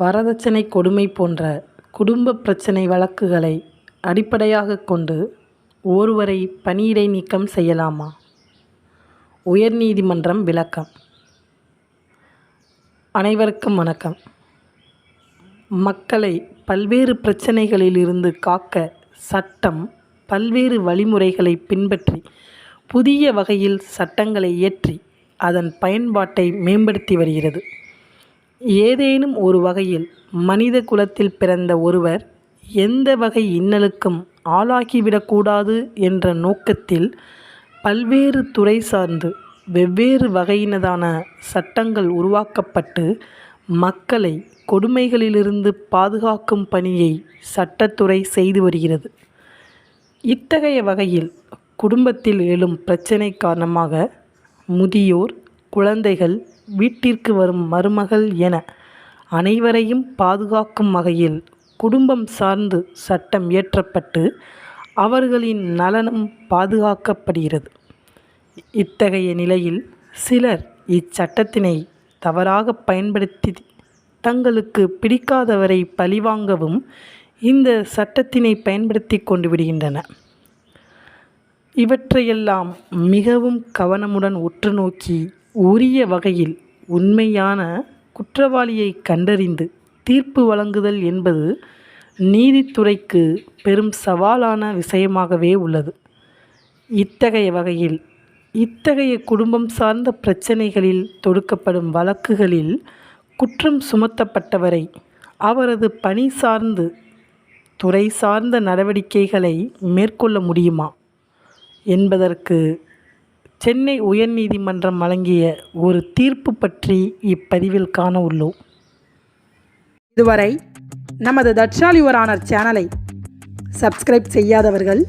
வரதட்சணை கொடுமை போன்ற குடும்ப பிரச்சனை வழக்குகளை அடிப்படையாக கொண்டு ஒருவரை பணியிடை நீக்கம் செய்யலாமா? உயர்நீதிமன்றம் விளக்கம். அனைவருக்கும் வணக்கம். மக்களை பல்வேறு பிரச்சனைகளிலிருந்து காக்க சட்டம் பல்வேறு வழிமுறைகளை பின்பற்றி புதிய வகையில் சட்டங்களை இயற்றி அதன் பயன்பாட்டை மேம்படுத்தி வருகிறது. ஏதேனும் ஒரு வகையில் மனித குலத்தில் பிறந்த ஒருவர் எந்த வகை இன்னலுக்கும் ஆளாகிவிடக்கூடாது என்ற நோக்கத்தில் பல்வேறு துறை சார்ந்து வெவ்வேறு வகையினதான சட்டங்கள் உருவாக்கப்பட்டு மக்களை கொடுமைகளிலிருந்து பாதுகாக்கும் பணியை சட்டத்துறை செய்து வருகிறது. இத்தகைய வகையில் குடும்பத்தில் எழும் பிரச்சினை காரணமாக முதியோர் குழந்தைகள் வீட்டிற்கு வரும் மருமகள் என அனைவரையும் பாதுகாக்கும் வகையில் குடும்பம் சார்ந்து சட்டம் இயற்றப்பட்டு அவர்களின் நலனும் பாதுகாக்கப்படுகிறது. இத்தகைய நிலையில் சிலர் இச்சட்டத்தினை தவறாக பயன்படுத்தி தங்களுக்கு பிடிக்காதவரை பழிவாங்கவும் இந்த சட்டத்தினை பயன்படுத்தி கொண்டு விடுகின்றன இவற்றையெல்லாம் மிகவும் கவனமுடன் உற்று நோக்கி உரிய வகையில் உண்மையான குற்றவாளியை கண்டறிந்து தீர்ப்பு வழங்குதல் என்பது நீதித்துறைக்கு பெரும் சவாலான விஷயமாகவே உள்ளது. இத்தகைய வகையில் இத்தகைய குடும்பம் சார்ந்த பிரச்சனைகளில் தொடுக்கப்படும் வழக்குகளில் குற்றம் சுமத்தப்பட்டவரை அவரது பணி சார்ந்து துறை சார்ந்த நடவடிக்கைகளை மேற்கொள்ள முடியுமா? என்பதற்கு சென்னை உயர்நீதிமன்றம் வழங்கிய ஒரு தீர்ப்பு பற்றி இப்பதிவில் காண உள்ளோம். இதுவரை நமது தட்சால் யுவர் சேனலை சப்ஸ்கிரைப் செய்யாதவர்கள்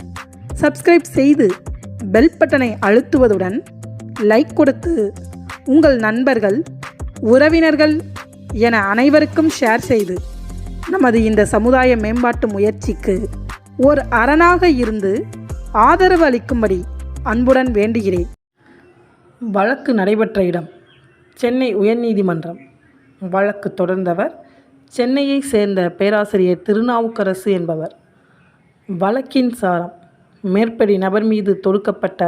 சப்ஸ்கிரைப் செய்து பெல் பட்டனை அழுத்துவதுடன் லைக் கொடுத்து உங்கள் நண்பர்கள் உறவினர்கள் என அனைவருக்கும் ஷேர் செய்து நமது இந்த சமுதாய மேம்பாட்டு முயற்சிக்கு ஒரு அரணாக இருந்து ஆதரவு அளிக்கும்படி அன்புடன் வேண்டுகிறேன். வழக்கு நடைபெற்ற இடம் சென்னை உயர்நீதிமன்றம். வழக்கு தொடர்ந்தவர் சென்னையை சேர்ந்த பேராசிரியர் திருநாவுக்கரசு என்பவர். வழக்கின் சாரம் மேற்படி நபர் மீது தொடுக்கப்பட்ட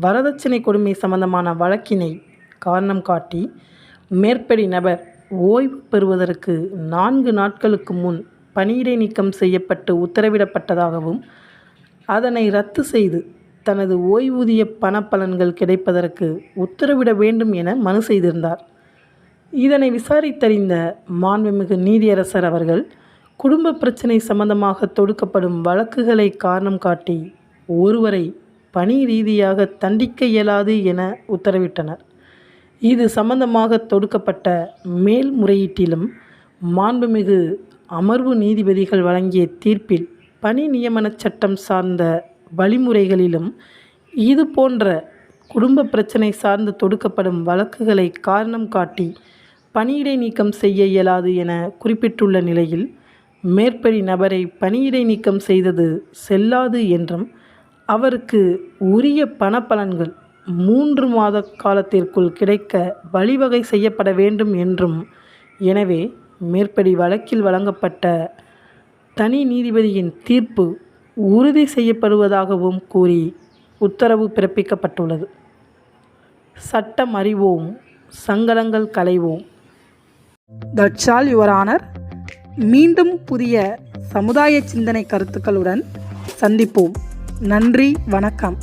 வரதட்சணை கொடுமை சம்பந்தமான வழக்கினை காரணம் காட்டி மேற்படி நபர் ஓய்வு பெறுவதற்கு நான்கு நாட்களுக்கு முன் பணியிடை நீக்கம் செய்யப்பட்டு உத்தரவிடப்பட்டதாகவும் அதனை ரத்து செய்து தனது ஓய்வூதிய பணப்பலன்கள் கிடைப்பதற்கு உத்தரவிட வேண்டும் என மனு செய்திருந்தார். இதனை விசாரித்தறிந்த மாண்புமிகு நீதியரசர் அவர்கள் குடும்ப பிரச்சினை சம்பந்தமாக தொடுக்கப்படும் வழக்குகளை காரணம் காட்டி ஒருவரை பணி ரீதியாக தண்டிக்க இயலாது என உத்தரவிட்டனர். இது சம்பந்தமாக தொடுக்கப்பட்ட மேல்முறையீட்டிலும் மாண்புமிகு அமர்வு நீதிபதிகள் வழங்கிய தீர்ப்பில் பணி நியமனச் சட்டம் சார்ந்த வழிமுறைகளிலும் இது போன்ற குடும்ப பிரச்சனை சார்ந்து தொடுக்கப்படும் வழக்குகளை காரணம் காட்டி பணியிடை நீக்கம் செய்ய இயலாது என குறிப்பிட்டுள்ள நிலையில் மேற்படி நபரை பணியிடை நீக்கம் செய்தது செல்லாது என்றும் அவருக்கு உரிய பணப்பலன்கள் மூன்று மாத காலத்திற்குள் கிடைக்க வழிவகை செய்யப்பட வேண்டும் என்றும் எனவே மேற்படி வழக்கில் வழங்கப்பட்ட தனி நீதிபதியின் தீர்ப்பு உறுதி செய்யப்படுவதாகவும் கூறி உத்தரவு பிறப்பிக்கப்பட்டுள்ளது. சட்டம் அறிவோம் சங்கடங்கள் களைவோம். தட்சால் யுவர் ஆனர் மீண்டும் புதிய சமுதாய சிந்தனை கருத்துக்களுடன் சந்திப்போம். நன்றி வணக்கம்.